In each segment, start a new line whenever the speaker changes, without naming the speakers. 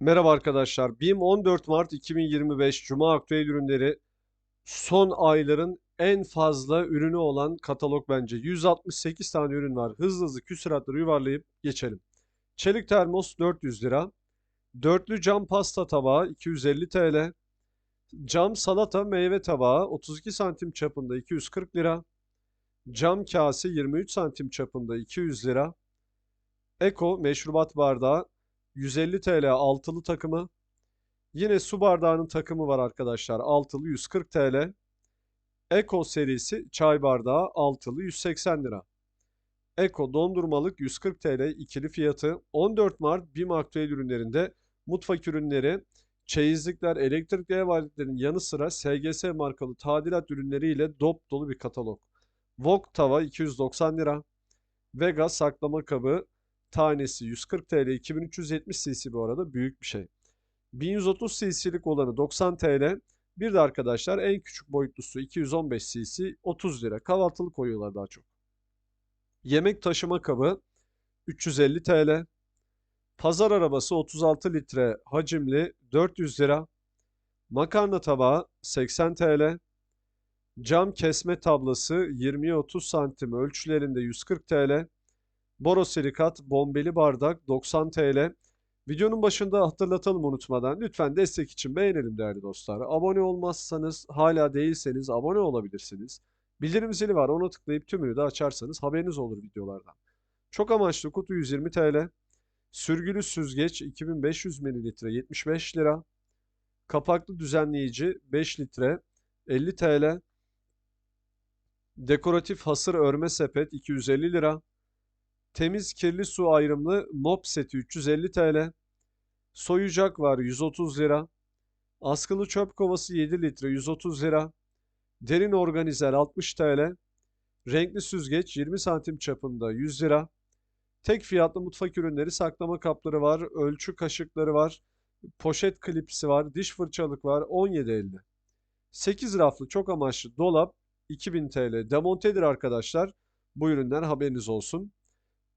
Merhaba arkadaşlar. BİM 14 Mart 2025 Cuma aktüel ürünleri son ayların en fazla ürünü olan katalog bence. 168 tane ürün var. Hızlı hızlı küsuratları yuvarlayıp geçelim. Çelik termos 400 lira. Dörtlü cam pasta tabağı 250 TL. Cam salata meyve tabağı 32 santim çapında 240 lira. Cam kase 23 santim çapında 200 lira. Eko meşrubat bardağı 150 TL altılı takımı. Yine su bardağının takımı var arkadaşlar. Altılı 140 TL. Eko serisi çay bardağı altılı 180 lira. Eko dondurmalık 140 TL ikili fiyatı. 14 Mart BİM aktüel ürünlerinde mutfak ürünleri, çeyizlikler, elektrikli ev aletlerinin yanı sıra SGS markalı tadilat ürünleriyle dop dolu bir katalog. Wok tava 290 lira. Vega saklama kabı tanesi 140 TL 2370 cc bu arada büyük bir şey. 1130 cc'lik olanı 90 TL. Bir de arkadaşlar en küçük boyutlusu 215 cc 30 lira. Kahvaltılık koyuyorlar daha çok. Yemek taşıma kabı 350 TL. Pazar arabası 36 litre hacimli 400 lira. Makarna tabağı 80 TL. Cam kesme tablası 20'ye 30 santim ölçülerinde 140 TL. Borosilikat bombeli bardak 90 TL. Videonun başında hatırlatalım unutmadan. Lütfen destek için beğenelim değerli dostlar. Abone olmazsanız hala değilseniz abone olabilirsiniz. Bildirim zili var ona tıklayıp tümünü de açarsanız haberiniz olur videolardan. Çok amaçlı kutu 120 TL. Sürgülü süzgeç 2500 ml 75 lira. Kapaklı düzenleyici 5 litre 50 TL. Dekoratif hasır örme sepet 250 lira. Temiz kirli su ayrımlı mop seti 350 TL. Soyucak var 130 lira. Askılı çöp kovası 7 litre 130 lira. Derin organizer 60 TL. Renkli süzgeç 20 santim çapında 100 lira. Tek fiyatlı mutfak ürünleri saklama kapları var. Ölçü kaşıkları var. Poşet klipsi var. Diş fırçalık var 17.50. 8 raflı çok amaçlı dolap 2000 TL. Demontedir arkadaşlar. Bu üründen haberiniz olsun.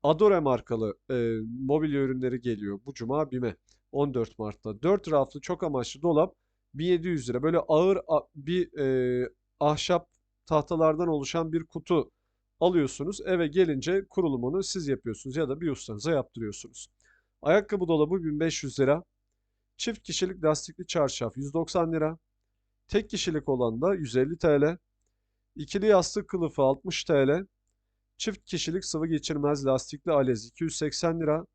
Adore markalı e, mobilya ürünleri geliyor bu cuma BİM'e 14 Mart'ta. 4 raflı çok amaçlı dolap 1700 lira. Böyle ağır bir e, ahşap tahtalardan oluşan bir kutu alıyorsunuz. Eve gelince kurulumunu siz yapıyorsunuz ya da bir ustanıza yaptırıyorsunuz. Ayakkabı dolabı 1500 lira. Çift kişilik lastikli çarşaf 190 lira. Tek kişilik olan da 150 TL. İkili yastık kılıfı 60 TL. Çift kişilik sıvı geçirmez lastikli alez 280 lira.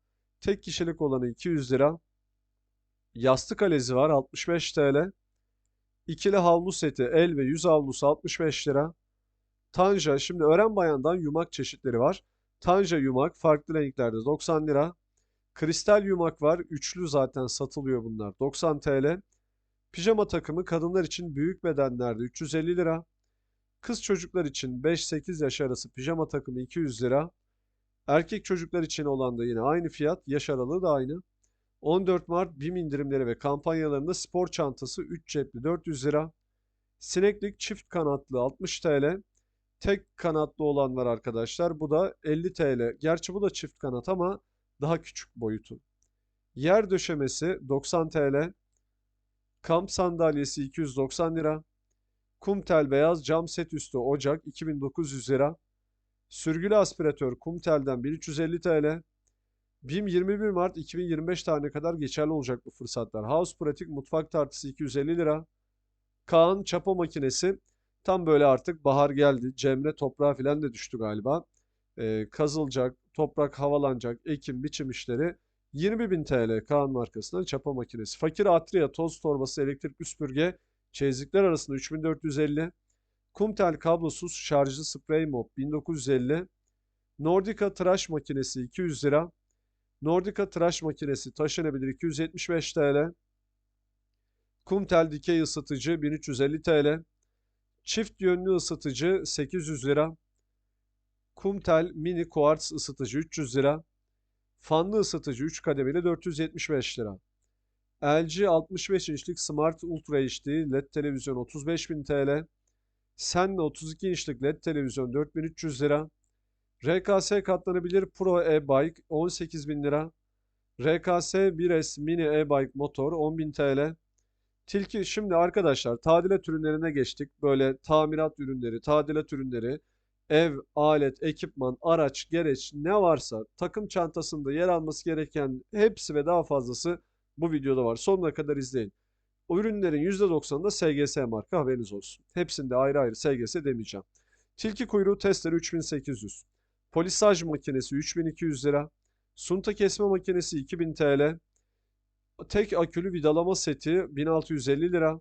Tek kişilik olanı 200 lira. Yastık alezi var 65 TL. İkili havlu seti el ve yüz havlusu 65 lira. Tanja şimdi öğren bayandan yumak çeşitleri var. Tanja yumak farklı renklerde 90 lira. Kristal yumak var. Üçlü zaten satılıyor bunlar. 90 TL. Pijama takımı kadınlar için büyük bedenlerde 350 lira. Kız çocuklar için 5-8 yaş arası pijama takımı 200 lira. Erkek çocuklar için olan da yine aynı fiyat. Yaş aralığı da aynı. 14 Mart BİM indirimleri ve kampanyalarında spor çantası 3 cepli 400 lira. Sineklik çift kanatlı 60 TL. Tek kanatlı olan var arkadaşlar. Bu da 50 TL. Gerçi bu da çift kanat ama daha küçük boyutu. Yer döşemesi 90 TL. Kamp sandalyesi 290 lira. Kumtel beyaz cam set üstü ocak 2900 lira. Sürgülü aspiratör Kumtel'den 1350 TL. BİM 21 Mart 2025 tarihine kadar geçerli olacak bu fırsatlar. House Pratik mutfak tartısı 250 lira. Kaan çapa makinesi tam böyle artık bahar geldi. Cemre toprağa falan da düştü galiba. Ee, kazılacak, toprak havalanacak, ekim, biçim işleri 20.000 TL Kaan markasından çapa makinesi. Fakir Atria toz torbası elektrikli süpürge Çeyizlikler arasında 3450. Kumtel kablosuz şarjlı sprey mop 1950. Nordica tıraş makinesi 200 lira. Nordica tıraş makinesi taşınabilir 275 TL. Kumtel dikey ısıtıcı 1350 TL. Çift yönlü ısıtıcı 800 lira. Kumtel mini kuartz ısıtıcı 300 lira. Fanlı ısıtıcı 3 kademeli 475 lira. LG 65 inçlik Smart Ultra HD LED televizyon 35.000 TL. Senle 32 inçlik LED televizyon 4300 lira. RKS katlanabilir Pro e-Bike 18.000 lira. RKS 1S Mini e-bike motor 10.000 TL. Tilki şimdi arkadaşlar tadilat ürünlerine geçtik. Böyle tamirat ürünleri, tadilat ürünleri, ev, alet, ekipman, araç, gereç ne varsa takım çantasında yer alması gereken hepsi ve daha fazlası bu videoda var. Sonuna kadar izleyin. O ürünlerin %90'ında SGS marka haberiniz olsun. Hepsinde ayrı ayrı SGS demeyeceğim. Tilki kuyruğu testleri 3800. Polisaj makinesi 3200 lira. Sunta kesme makinesi 2000 TL. Tek akülü vidalama seti 1650 lira.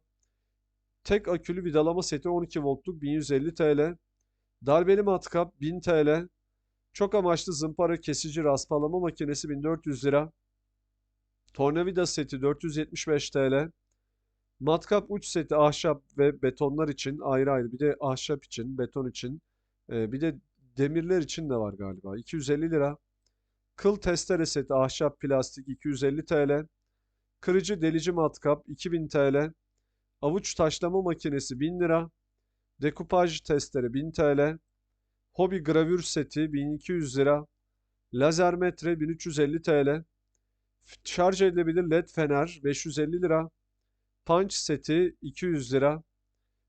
Tek akülü vidalama seti 12 voltluk 1150 TL. Darbeli matkap 1000 TL. Çok amaçlı zımpara kesici raspalama makinesi 1400 lira. Tornavida seti 475 TL. Matkap uç seti ahşap ve betonlar için ayrı ayrı. Bir de ahşap için, beton için. e, bir de demirler için de var galiba. 250 lira. Kıl testere seti ahşap plastik 250 TL. Kırıcı delici matkap 2000 TL. Avuç taşlama makinesi 1000 lira. Dekupaj testere 1000 TL. Hobi gravür seti 1200 lira. Lazer metre 1350 TL. Şarj edilebilir led fener 550 lira. Punch seti 200 lira.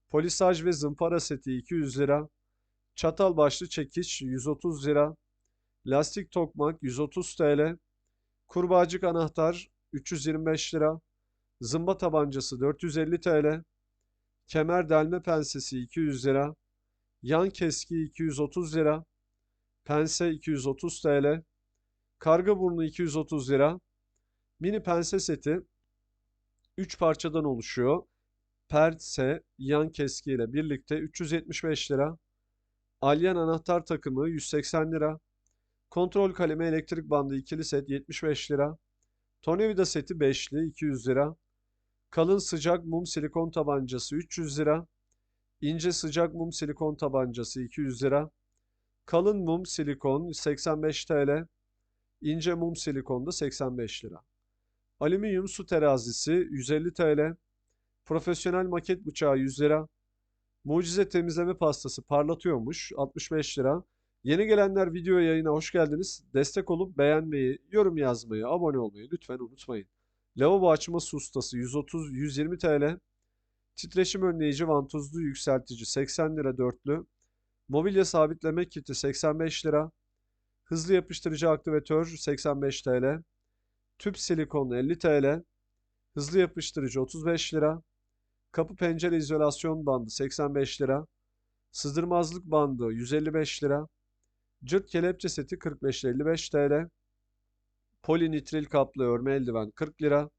Polisaj ve zımpara seti 200 lira. Çatal başlı çekiç 130 lira. Lastik tokmak 130 TL. Kurbağacık anahtar 325 lira. Zımba tabancası 450 TL. Kemer delme pensesi 200 lira. Yan keski 230 lira. Pense 230 TL. Karga burnu 230 lira. Mini pense seti 3 parçadan oluşuyor. Pense, yan keski ile birlikte 375 lira. Alyan anahtar takımı 180 lira. Kontrol kalemi elektrik bandı ikili set 75 lira. Tornavida seti 5'li 200 lira. Kalın sıcak mum silikon tabancası 300 lira. İnce sıcak mum silikon tabancası 200 lira. Kalın mum silikon 85 TL. İnce mum silikon da 85 lira. Alüminyum su terazisi 150 TL. Profesyonel maket bıçağı 100 lira. Mucize temizleme pastası parlatıyormuş 65 lira. Yeni gelenler video yayına hoş geldiniz. Destek olup beğenmeyi, yorum yazmayı, abone olmayı lütfen unutmayın. Lavabo açma su ustası 130 120 TL. Titreşim önleyici vantuzlu yükseltici 80 lira dörtlü. Mobilya sabitleme kiti 85 lira. Hızlı yapıştırıcı aktivatör 85 TL. Tüp silikon 50 TL. Hızlı yapıştırıcı 35 lira. Kapı pencere izolasyon bandı 85 lira. Sızdırmazlık bandı 155 lira. Cırt kelepçe seti 45 55 TL. Polinitril kaplı örme eldiven 40 lira.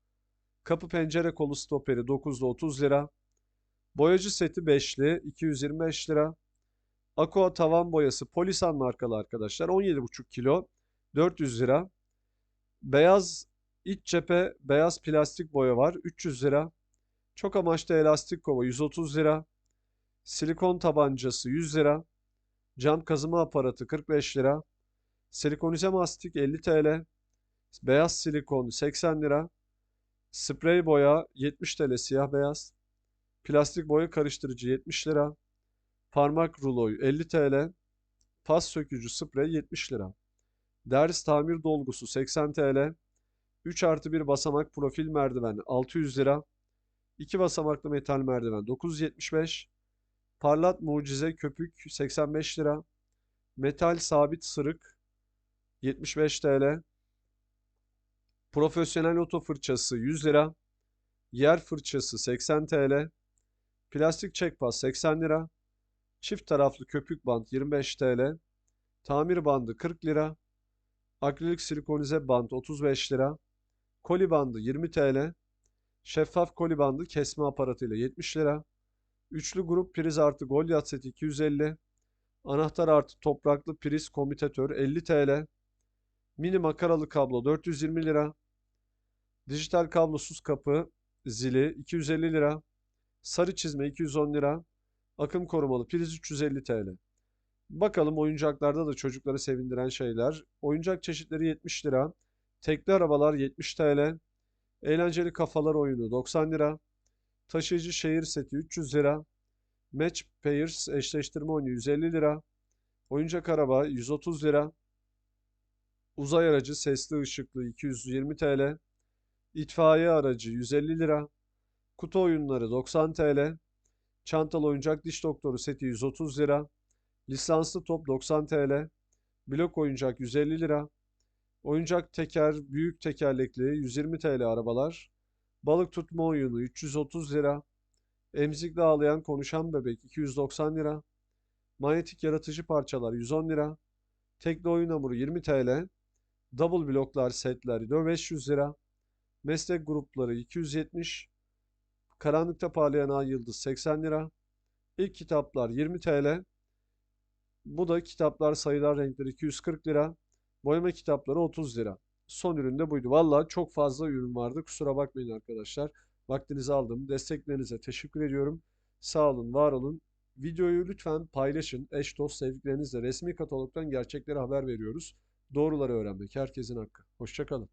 Kapı pencere kolu stoperi 9'da 30 lira. Boyacı seti 5'li 225 lira. Aqua tavan boyası Polisan markalı arkadaşlar 17,5 kilo 400 lira. Beyaz iç cephe beyaz plastik boya var 300 lira. Çok amaçlı elastik kova 130 lira. Silikon tabancası 100 lira. Cam kazıma aparatı 45 lira. Silikonize mastik 50 TL. Beyaz silikon 80 lira. Sprey boya 70 TL siyah beyaz. Plastik boya karıştırıcı 70 lira. Parmak ruloyu 50 TL. Pas sökücü sprey 70 lira. Ders tamir dolgusu 80 TL. 3 artı 1 basamak profil merdiven 600 lira. 2 basamaklı metal merdiven 975. Parlat mucize köpük 85 lira. Metal sabit sırık 75 TL. Profesyonel oto fırçası 100 lira. Yer fırçası 80 TL. Plastik çekpas 80 lira. Çift taraflı köpük bant 25 TL. Tamir bandı 40 lira. Akrilik silikonize bant 35 lira. Koli bandı 20 TL. Şeffaf koli bandı kesme aparatıyla 70 lira. Üçlü grup priz artı Goliath seti 250. Anahtar artı topraklı priz komutatör 50 TL. Mini makaralı kablo 420 lira. Dijital kablosuz kapı zili 250 lira. Sarı çizme 210 lira. Akım korumalı priz 350 TL. Bakalım oyuncaklarda da çocukları sevindiren şeyler. Oyuncak çeşitleri 70 lira. Tekli arabalar 70 TL. Eğlenceli kafalar oyunu 90 lira. Taşıyıcı şehir seti 300 lira. Match Pairs eşleştirme oyunu 150 lira. Oyuncak araba 130 lira. Uzay aracı sesli ışıklı 220 TL. İtfaiye aracı 150 lira. Kutu oyunları 90 TL. Çantalı oyuncak diş doktoru seti 130 lira. Lisanslı top 90 TL. Blok oyuncak 150 lira. Oyuncak teker, büyük tekerlekli 120 TL arabalar. Balık tutma oyunu 330 lira. Emzikle ağlayan konuşan bebek 290 lira. Manyetik yaratıcı parçalar 110 lira. Tekli oyun hamuru 20 TL. Double bloklar setler de 500 lira. Meslek grupları 270. Karanlıkta parlayan ay yıldız 80 lira. İlk kitaplar 20 TL. Bu da kitaplar sayılar renkler 240 lira. Boyama kitapları 30 lira. Son ürün de buydu. Valla çok fazla ürün vardı. Kusura bakmayın arkadaşlar. Vaktinizi aldım. Desteklerinize teşekkür ediyorum. Sağ olun, var olun. Videoyu lütfen paylaşın. Eş, dost, sevdiklerinizle resmi katalogdan gerçekleri haber veriyoruz. Doğruları öğrenmek herkesin hakkı. Hoşçakalın.